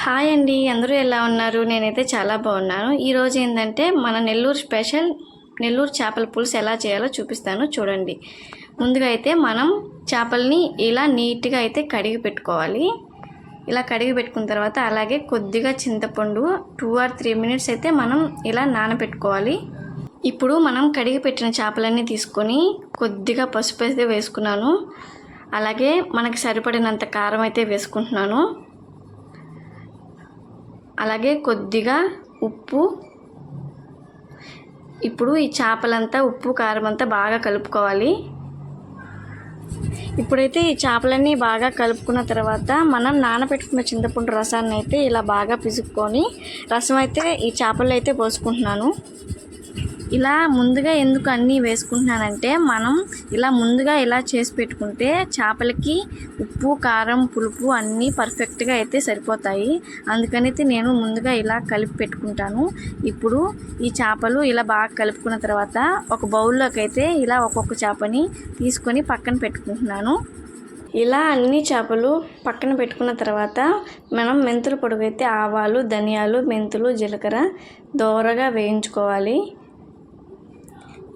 Hi అండి అందరూ ఎలా ఉన్నారు? నేనైతే చాలా బాగున్నాను. ఈరోజు ఏంటంటే మన నెల్లూరు స్పెషల్ నెల్లూరు చేపల పులుసు ఎలా చేయాలో చూపిస్తాను చూడండి. ముందుగా అయితే మనం చేపల్ని ఇలా నీట్గా అయితే కడిగి పెట్టుకోవాలి. ఇలా కడిగి పెట్టుకున్న తర్వాత అలాగే కొద్దిగా చింతపండు టూ ఆర్ త్రీ మినిట్స్ అయితే మనం ఇలా నానబెట్టుకోవాలి. ఇప్పుడు మనం కడిగి పెట్టిన చేపలన్నీ తీసుకొని కొద్దిగా పసుపు అయితే వేసుకున్నాను. అలాగే మనకి సరిపడినంత కారం అయితే వేసుకుంటున్నాను. అలాగే కొద్దిగా ఉప్పు. ఇప్పుడు ఈ చేపలంతా ఉప్పు కారం అంతా బాగా కలుపుకోవాలి. ఇప్పుడైతే ఈ చేపలన్నీ బాగా కలుపుకున్న తర్వాత మనం నానబెట్టుకున్న చింతపండు రసాన్ని అయితే ఇలా బాగా పిసుక్కొని రసం అయితే ఈ చేపల్లో అయితే పోసుకుంటున్నాను. ఇలా ముందుగా ఎందుకు అన్నీ వేసుకుంటున్నానంటే మనం ఇలా ముందుగా ఇలా చేసి పెట్టుకుంటే చేపలకి ఉప్పు కారం పులుపు అన్నీ పర్ఫెక్ట్గా అయితే సరిపోతాయి. అందుకనైతే నేను ముందుగా ఇలా కలిపి పెట్టుకుంటాను. ఇప్పుడు ఈ చేపలు ఇలా బాగా కలుపుకున్న తర్వాత ఒక బౌల్లోకి అయితే ఇలా ఒక్కొక్క చేపని తీసుకొని పక్కన పెట్టుకుంటున్నాను. ఇలా అన్ని చేపలు పక్కన పెట్టుకున్న తర్వాత మనం మెంతుల పొడుగైతే ఆవాలు ధనియాలు మెంతులు జీలకర్ర దోరగా వేయించుకోవాలి.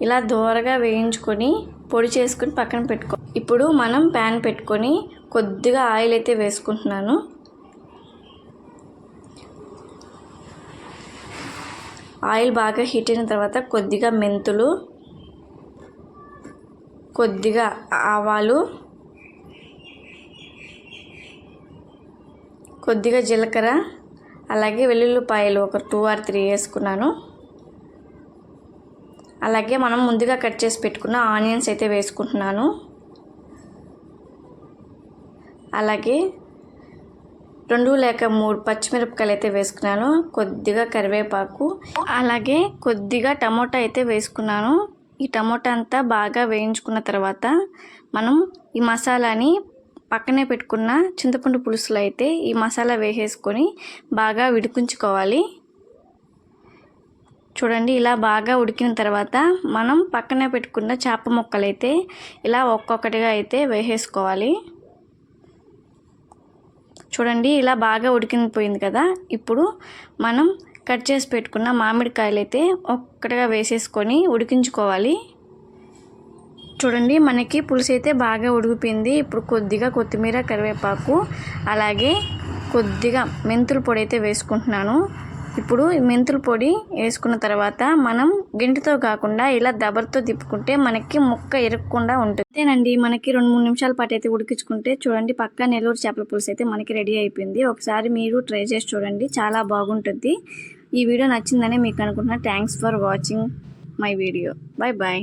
ఇలా దోరగా వేయించుకొని పొడి చేసుకొని పక్కన పెట్టుకో. ఇప్పుడు మనం ప్యాన్ పెట్టుకొని కొద్దిగా ఆయిల్ అయితే వేసుకుంటున్నాను. ఆయిల్ బాగా హీట్ అయిన తర్వాత కొద్దిగా మెంతులు కొద్దిగా ఆవాలు కొద్దిగా జీలకర్ర అలాగే వెల్లుల్లిపాయలు ఒక టూ ఆర్ త్రీ వేసుకున్నాను. అలాగే మనం ముందుగా కట్ చేసి పెట్టుకున్న ఆనియన్స్ అయితే వేసుకుంటున్నాను. అలాగే రెండు లేక మూడు పచ్చిమిరపకాయలు అయితే వేసుకున్నాను. కొద్దిగా కరివేపాకు అలాగే కొద్దిగా టమోటా అయితే వేసుకున్నాను. ఈ టమోటా అంతా బాగా వేయించుకున్న తర్వాత మనం ఈ మసాలాని పక్కనే పెట్టుకున్న చింతపండు పులుసులో అయితే ఈ మసాలా వేసేసుకొని బాగా విడిపించుకోవాలి. చూడండి ఇలా బాగా ఉడికిన తర్వాత మనం పక్కనే పెట్టుకున్న చేప ముక్కలైతే ఇలా ఒక్కొక్కటిగా అయితే వేసేసుకోవాలి. చూడండి ఇలా బాగా ఉడికిపోయింది కదా. ఇప్పుడు మనం కట్ చేసి పెట్టుకున్న మామిడికాయలు అయితే ఒక్కటిగా వేసేసుకొని ఉడికించుకోవాలి. చూడండి మనకి పులుసు అయితే బాగా ఉడికిపోయింది. ఇప్పుడు కొద్దిగా కొత్తిమీర కరివేపాకు అలాగే కొద్దిగా మెంతుల పొడి అయితే వేసుకుంటున్నాను. ఇప్పుడు మెంతుల పొడి వేసుకున్న తర్వాత మనం గింటితో కాకుండా ఇలా దబర్తో తిప్పుకుంటే మనకి ముక్క ఇరగకుండా ఉంటుంది. అంతేనండి మనకి రెండు మూడు నిమిషాల పాటు అయితే ఉడికించుకుంటే చూడండి పక్క నెల్లూరు చేపల పులుసు అయితే మనకి రెడీ అయిపోయింది. ఒకసారి మీరు ట్రై చేసి చూడండి చాలా బాగుంటుంది. ఈ వీడియో నచ్చిందని మీకు అనుకుంటున్నా. Thanks for watching my video bye bye